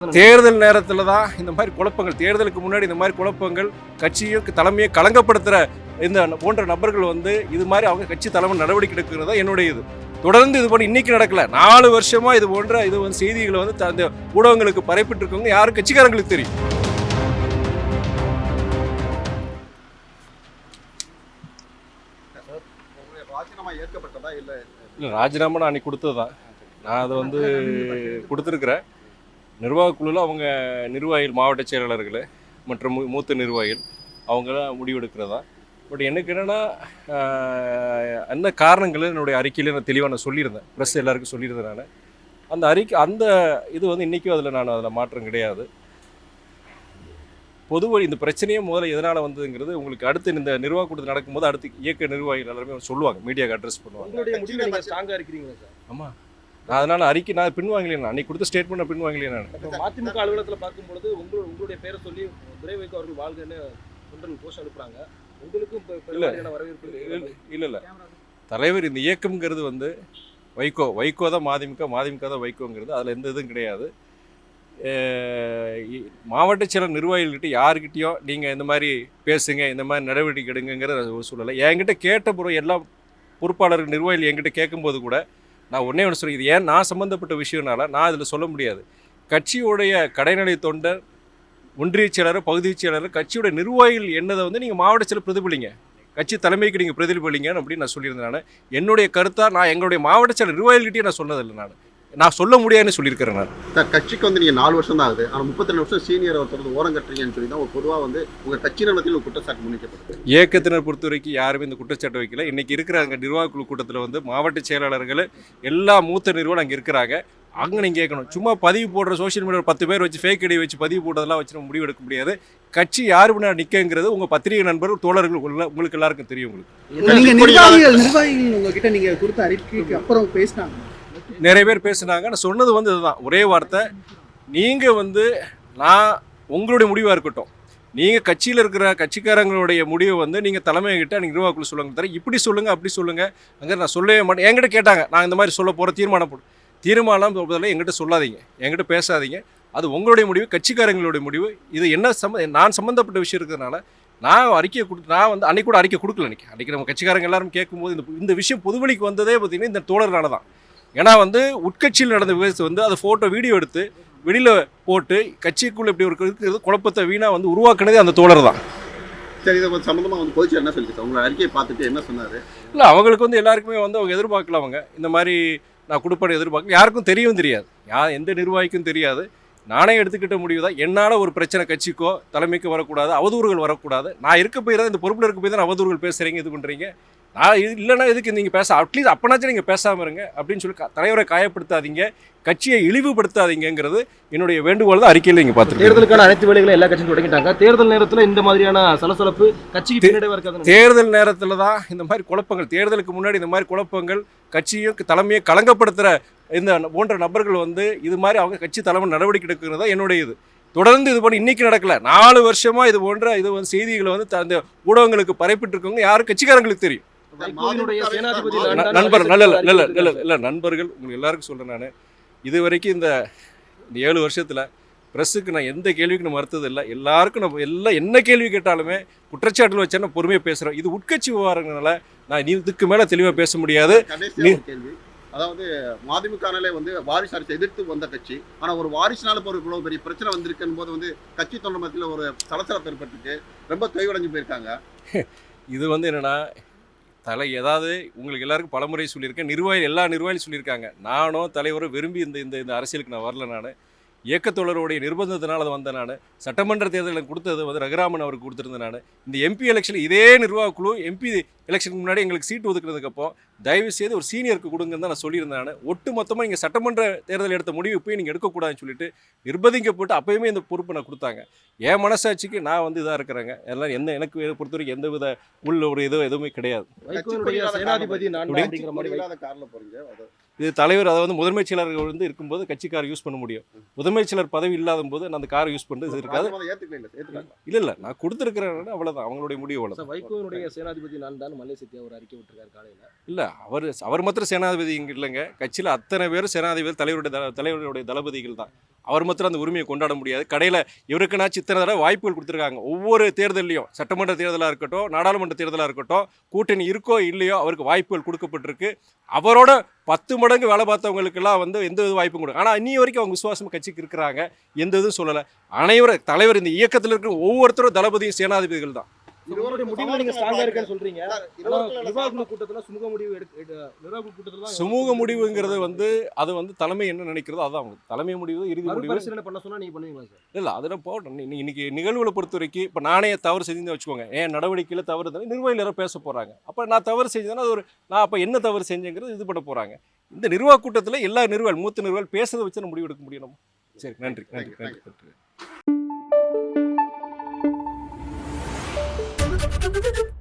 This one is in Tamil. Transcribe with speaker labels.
Speaker 1: தேர்தல் நேரத்தில் தான் இந்த மாதிரி குழப்பங்கள் தேர்தலுக்கு முன்னாடி இந்த மாதிரி குழப்பங்கள் கட்சியும் தலைமையை களங்கப்படுத்துகிற இந்த போன்ற நபர்கள் வந்து இது மாதிரி அவங்க கட்சி தலைமை நடவடிக்கை எடுக்கிறது என்னுடைய இது தொடர்ந்து இது போல இன்னைக்கு நடக்கல. நாலு வருஷமா இது போன்ற இது வந்து செய்திகளை வந்து அந்த ஊடகங்களுக்கு பரப்பிட்டு இருக்கவங்க யாரும் கட்சிக்காரங்களுக்கு தெரியும்.
Speaker 2: உங்களுடைய ராஜினாமா ஏற்கப்பட்டதா இல்ல
Speaker 1: இல்லை ராஜினாமா நான் அன்னைக்கு கொடுத்தது தான் நான் அதை வந்து கொடுத்துருக்குறேன். நிர்வாகக் குழுவில் அவங்க நிர்வாகிகள் மாவட்ட செயலாளர்கள் மற்றும் மூத்த நிர்வாகிகள் அவங்களாம் முடிவெடுக்கிறதா. பட் எனக்கு என்னென்னா என்ன காரணங்கள் என்னுடைய அறிக்கையில் நான் தெளிவாக நான் சொல்லியிருந்தேன். ப்ரெஸ் எல்லாருக்கும் சொல்லியிருந்தேன் நான். அந்த அறிக்கை அந்த இது வந்து இன்றைக்கும் அதில் நான் அதில் மாற்றம் கிடையாது. பொதுவழி இந்த பிரச்சனையே முதல்ல எதனால் வந்ததுங்கிறது உங்களுக்கு அடுத்து இந்த நிர்வாக கூட்டத்தில் நடக்கும்போது அடுத்து இயக்க நிர்வாகிகள் எல்லாருமே சொல்லுவாங்க. மீடியாவுக்கு அட்ரஸ் பண்ணுவாங்க. ஆமாம் அதனால் அறிக்கை நான் பின்வாங்கலையே நான். அன்னைக்கு கொடுத்த ஸ்டேட்மெண்ட் நான் பின்வாங்கலையே நான்.
Speaker 3: மதிமுக அலுவலகத்துல பார்க்கும்பொழுது உங்களோட உங்களுடைய பேரை சொல்லி துரை வைகோ அவர்கள் வாழ்கன்னு தொண்டர்கள் போஸ்ட் அனுப்புறாங்க. உங்களுக்கும் வரவேற்பு.
Speaker 1: இல்லை இல்லை தலைவர் இந்த இயக்கம்ங்கிறது வந்து வைகோ வைகோ தான் மதிமுக மதிமுக தான் வைகோங்கிறது. அதில் எந்த இதுவும் கிடையாது. மாவட்ட செயலர் நிர்வாகிகள்கிட்ட யாருக்கிட்டேயோ நீங்கள் இந்த மாதிரி பேசுங்க இந்த மாதிரி நடவடிக்கை எடுங்கங்கிற ஒரு சூழலை. என்கிட்ட கேட்ட பிறகு எல்லா பொறுப்பாளர்கள் நிர்வாகிகள் என்கிட்ட கேட்கும்போது கூட நான் ஒன்றே ஒன்று சொல்றேன். இது ஏன் நான் சம்மந்தப்பட்ட விஷயம்னால நான் இதில் சொல்ல முடியாது. கட்சியுடைய கடைநிலை தொண்டர் ஒன்றிய செயலர் பகுதிச் செயலர் கட்சியோட நிர்வாகிகள் என்னதை வந்து நீங்கள் மாவட்ட செயலர் பிரதிபலிங்க. கட்சி தலைமைக்கு நீங்கள் பிரதிபலிங்கன்னு அப்படின்னு நான் சொல்லியிருந்தேன் நான். என்னுடைய கருத்தாக நான் எங்களுடைய மாவட்ட செயலர் நிர்வாகிகள்கிட்டயே நான் சொன்னதில்லை நான். நான் சொல்ல முடியாதுன்னு சொல்லியிருக்கிறேன் நான்.
Speaker 2: சார் கட்சிக்கு வந்து நீங்க நாலு வருஷம் தான் ஆகுது. ஆனா முப்பத்தி ரெண்டு வருஷம் சீனியர் ஒருத்தர் வந்து ஓரம் கட்டுறீங்கன்னு சொல்லி தான் ஒரு பொதுவா வந்து உங்க கட்சி நிலத்தில் ஒரு குற்றச்சாட்டு முன்வைக்கப்படுது
Speaker 1: இயக்கத்தினர் பொறுத்த வரைக்கும் யாருமே இந்த குற்றச்சாட்டு வைக்கல. இன்னைக்கு இருக்கிற அங்கே நிர்வாக குழு கூட்டத்தில் வந்து மாவட்ட செயலாளர்கள் எல்லா மூத்த நிறுவனம் அங்கே இருக்கிறாங்க. அங்கே நீங்கள் கேட்கணும். சும்மா பதிவு போடுற சோஷியல் மீடியா பத்து பேர் வச்சு ஃபேக் ஐடி வச்சு பதிவு போட்டதெல்லாம் வச்சு நம்ம முடிவு எடுக்க முடியாது. கட்சி யார் முன்னாடி நிற்கங்கிறது உங்கள் பத்திரிகை நண்பர்கள் தோழர்கள் உள்ள- உங்களுக்கு எல்லாருக்கும் தெரியும் உங்களுக்கு.
Speaker 4: நீங்க நிர்வாகிகள் நிர்வாகிகள் உங்ககிட்ட நீங்க கொடுத்த அறிக்கைக்கு அப்புறம் பேசினாங்க.
Speaker 1: நிறைய பேர் பேசுனாங்க. நான் சொன்னது வந்து இதுதான். ஒரே வார்த்தை. நீங்கள் வந்து நான் உங்களுடைய முடிவாக இருக்கட்டும். நீங்கள் கட்சியில் இருக்கிற கட்சிக்காரங்களுடைய முடிவை வந்து நீங்கள் தலைமைகிட்ட நீங்கள் நிர்வாகக்குழு சொல்லுங்க. தர இப்படி சொல்லுங்கள் அப்படி சொல்லுங்கள் அங்கே நான் சொல்லவே மாட்டேன். என்கிட்ட கேட்டாங்க. நான் இந்த மாதிரி சொல்ல போகிற தீர்மானம் போடு. தீர்மானம் பதிலாக எங்கிட்ட சொல்லாதீங்க. என்கிட்ட பேசாதீங்க. அது உங்களுடைய முடிவு கட்சிக்காரங்களுடைய முடிவு. இது என்ன சம்ம நான் சம்மந்தப்பட்ட விஷயம் இருக்கிறதுனால நான் அறிக்கையை கொடு நான் வந்து அன்னைக்கு கூட அறிக்கை கொடுக்கல அன்றைக்கி அன்றைக்கி நம்ம கட்சிக்காரங்க எல்லாரும் கேட்கும்போது இந்த இந்த விஷயம் பொதுவெளிக்கு வந்ததே பார்த்தீங்கன்னா இந்த தோழர்களால் தான். ஏன்னா வந்து உட்கட்சியில் நடந்த விவசாயத்தை வந்து அதை ஃபோட்டோ வீடியோ எடுத்து வெளியில் போட்டு கட்சிக்குள்ளே இப்படி ஒரு இருக்கிறது குழப்பத்தை வீணாக வந்து உருவாக்குனதே அந்த தோழர் தான்.
Speaker 2: சரி இதை கொஞ்சம் சம்பந்தமா வந்து பொதுச்செயலர் என்ன சொல்லிச்சு உங்களை அறிக்கையை பார்த்துட்டு என்ன சொன்னாரு?
Speaker 1: இல்லை அவங்களுக்கு வந்து எல்லாருக்குமே வந்து அவங்க எதிர்பார்க்கல அவங்க. இந்த மாதிரி நான் கொடுப்பேன் எதிர்பார்க்கல. யாருக்கும் தெரியவும் தெரியாது. யா எந்த நிர்வாகிக்கும் தெரியாது. நானே எடுத்துக்கிட்ட முடிவு தான். என்னால் ஒரு பிரச்சனை கட்சிக்கோ தலைமைக்கோ வரக்கூடாது அவதூறுகள் வரக்கூடாது. நான் இருக்க போய் தான் இந்த பொறுப்பில் இருக்க போய் தான் அவதூறுகள் பேசுகிறீங்க இது பண்ணுறீங்க நான் இது இல்லைன்னா எதுக்கு நீங்கள் பேச அட்லீஸ்ட் அப்பனாச்சும் நீங்கள் பேசாமல் இருங்க அப்படின்னு சொல்லி தலைவரை காயப்படுத்தாதீங்க கட்சியை இழிவுபடுத்தாதீங்கிறது என்னுடைய வேண்டுகோள் தான் அறிக்கையில் நீங்கள் பார்த்துருக்கீங்க.
Speaker 3: தேர்தலுக்கான அனைத்து வேலைகளும் எல்லா கட்சியும் தொடங்கிட்டாங்க. தேர்தல் நேரத்துல இந்த மாதிரியான சலசலப்பு கட்சிக்கு பின்னடைவா இருக்காது
Speaker 1: தேர்தல் நேரத்தில் தான் இந்த மாதிரி குழப்பங்கள் தேர்தலுக்கு முன்னாடி இந்த மாதிரி குழப்பங்கள் கட்சியும் தலைமையை களங்கப்படுத்துகிற இந்த போன்ற நபர்கள் வந்து இது மாதிரி அவங்க கட்சி தலைமை நடவடிக்கை எடுக்கிறது தான் என்னுடைய இது தொடர்ந்து இது பண்ணி இன்னைக்கு நடக்கல. நாலு வருஷமா இது போன்ற இது வந்து செய்திகளை வந்து த- அந்த ஊடகங்களுக்கு பரப்பிட்டு இருக்கவங்க யாரும் கட்சிக்காரங்களுக்கு தெரியும். நண்பர் நல்ல இல்ல இல்ல இல்ல நண்பர்கள் உங்களுக்கு எல்லாருக்கும் சொல்றேன் நான். இது வரைக்கும் இந்த இந்த ஏழு வருஷத்துல ப்ரெஸ்ஸுக்கு நான் எந்த கேள்விக்கு நான் மறுத்தது இல்லை. எல்லாருக்கும் நம்ம எல்லாம் என்ன கேள்வி கேட்டாலுமே குற்றச்சாட்டுகள் வச்சா நான் பொறுமையாக பேசுகிறோம் இது உட்கட்சி விவகாரங்களால நான் நீ இதுக்கு மேலே தெளிவாக பேச முடியாது.
Speaker 2: அதாவது மதிமுகனாலே வந்து வாரிசு அரசு எதிர்த்து வந்த கட்சி. ஆனா ஒரு வாரிசுனால இப்போ ஒரு இவ்வளவு பெரிய பிரச்சனை வந்திருக்கும் போது வந்து கட்சி தொண்டர் மத்தியில் ஒரு சலசலப்பு ஏற்பட்டுருக்கு. ரொம்ப தொய்வடைஞ்சு போயிருக்காங்க.
Speaker 1: இது வந்து என்னன்னா தலை ஏதாவது உங்களுக்கு எல்லாருக்கும் பலமுறை சொல்லியிருக்கேன். நிர்வாகி எல்லா நிர்வாகிகளும் சொல்லியிருக்காங்க. நானும் தலைவரும் விரும்பி இந்த இந்த இந்த அரசியலுக்கு நான் வரல நான். இயக்கத்தோழருடைய நிர்பந்தத்தினால் அது வந்தேன் நான். சட்டமன்ற தேர்தலில் கொடுத்தது வந்து ரகுராமன் அவருக்கு கொடுத்துருந்தேன் நான். இந்த எம்பி எலெக்ஷன் இதே நிர்வாக குழு எம்பி எலெக்ஷனுக்கு முன்னாடி எங்களுக்கு சீட்டு ஒதுக்குறதுக்கப்போ தயவு செய்து ஒரு சீனியருக்கு கொடுங்கன்னு தான் நான் சொல்லியிருந்தேன் நான். ஒட்டு மொத்தமாக நீங்கள் சட்டமன்ற தேர்தல் எடுத்த முடிவு இப்போயும் நீங்கள் எடுக்கக்கூடாதுன்னு சொல்லிட்டு நிர்பந்திக்கப்பட்டு அப்பயுமே இந்த பொறுப்பை நான் கொடுத்தாங்க. என் மனசாட்சிக்கு நான் வந்து இதாக இருக்கிறேங்க. எல்லாம் எந்த எனக்கு பொறுத்த வரைக்கும் எந்த வித உள்ள ஒரு இதோ எதுவுமே கிடையாது.
Speaker 2: அது
Speaker 1: இது தலைவர் அதாவது முதன்மைச் செயலர்கள் வந்து இருக்கும்போது கட்சி கார் யூஸ் பண்ண முடியும். முதன்மைச் செயலர் பதவி இல்லாத போது நான் அந்த கார் யூஸ் பண்ணுறது இருக்காது.
Speaker 2: இல்ல
Speaker 1: இல்லை நான் கொடுத்துருக்கிறேன் அவ்வளோதான் அவங்களுடைய முடிவு அவ்வளோ
Speaker 3: சார், வைகோவினுடைய சேனாதிபதி நான் தான் மல்லை சத்யா ஒரு அறிக்கை விட்டுருக்காரு காலையில.
Speaker 1: இல்லை அவர் அவர் மாத்திரம் சேனாதிபதி இங்கே இல்லைங்க. கட்சியில் அத்தனை பேரும் சேனாதிபதி தலைவருடைய தல- தலைவருடைய தளபதிகள் தான். அவர் மாத்திரம் அந்த உரிமையை கொண்டாட முடியாது. கடையில் இவருக்குனா சித்தனை தடவை வாய்ப்புகள் கொடுத்துருக்காங்க. ஒவ்வொரு தேர்தலையும் சட்டமன்ற தேர்தலாக இருக்கட்டும் நாடாளுமன்ற தேர்தலாக இருக்கட்டும் கூட்டணி இருக்கோ இல்லையோ அவருக்கு வாய்ப்புகள் கொடுக்கப்பட்டிருக்கு. அவரோட பத்து மடங்கு வேலை பார்த்தவங்களுக்கெல்லாம் வந்து எந்த வித வாய்ப்பும் கொடுக்கும் ஆனால் இன்னி வரைக்கும் அவங்க விசுவாசம் கட்சிக்கு இருக்கிறாங்க. எந்த இதுவும் சொல்லலை. அனைவரும் தலைவர் இந்த இயக்கத்தில் இருக்கிற ஒவ்வொருத்தரும் தளபதியும் சேனாதிபதிகள் தான்.
Speaker 3: உங்களுடைய முடிவுல நீங்க ஸ்ட்ராங்கா இருக்கேன்னு சொல்றீங்க. ஆனா
Speaker 2: இருவருக்குள்ள
Speaker 3: நிர்வாக கூட்டத்துல சுமூக முடிவு எடுக்க எடு- நிர்வாக கூட்டத்துல தான்
Speaker 1: சுமூக முடிவுங்கிறது வந்து அது வந்து தலைமை என்ன நினைக்கிறதோ அதான் அவங்க. தலைமை முடிவு இறுதி முடிவு.
Speaker 3: பண்ண சொன்னா நீங்க பண்ணுவீங்களா சார்?
Speaker 1: இல்லை அதெல்லாம் போகட்டும். நீ- நீ- இன்னைக்கு நிகழ்வுகளை பொறுத்த வரைக்கும் இப்போ நானே தவறு செஞ்சு வச்சுக்கோங்க. ஏன் நடவடிக்கையில் தவறு நிர்வாகிகள் யாரோ பேச போகிறாங்க அப்போ நான் தவறு செஞ்சேன்னா அது ஒரு நான் அப்போ என்ன தவறு செஞ்சேங்கிறது இது பண்ண போகிறாங்க இந்த நிர்வாக கூட்டத்தில் எல்லா நிர்வாகிகள் மூத்த நிர்வாகிகள் பேசுறதை வச்சு நம்ம முடிவு எடுக்க முடியும் சரி நன்றி நன்றி நன்றி நன்றி. Thank you.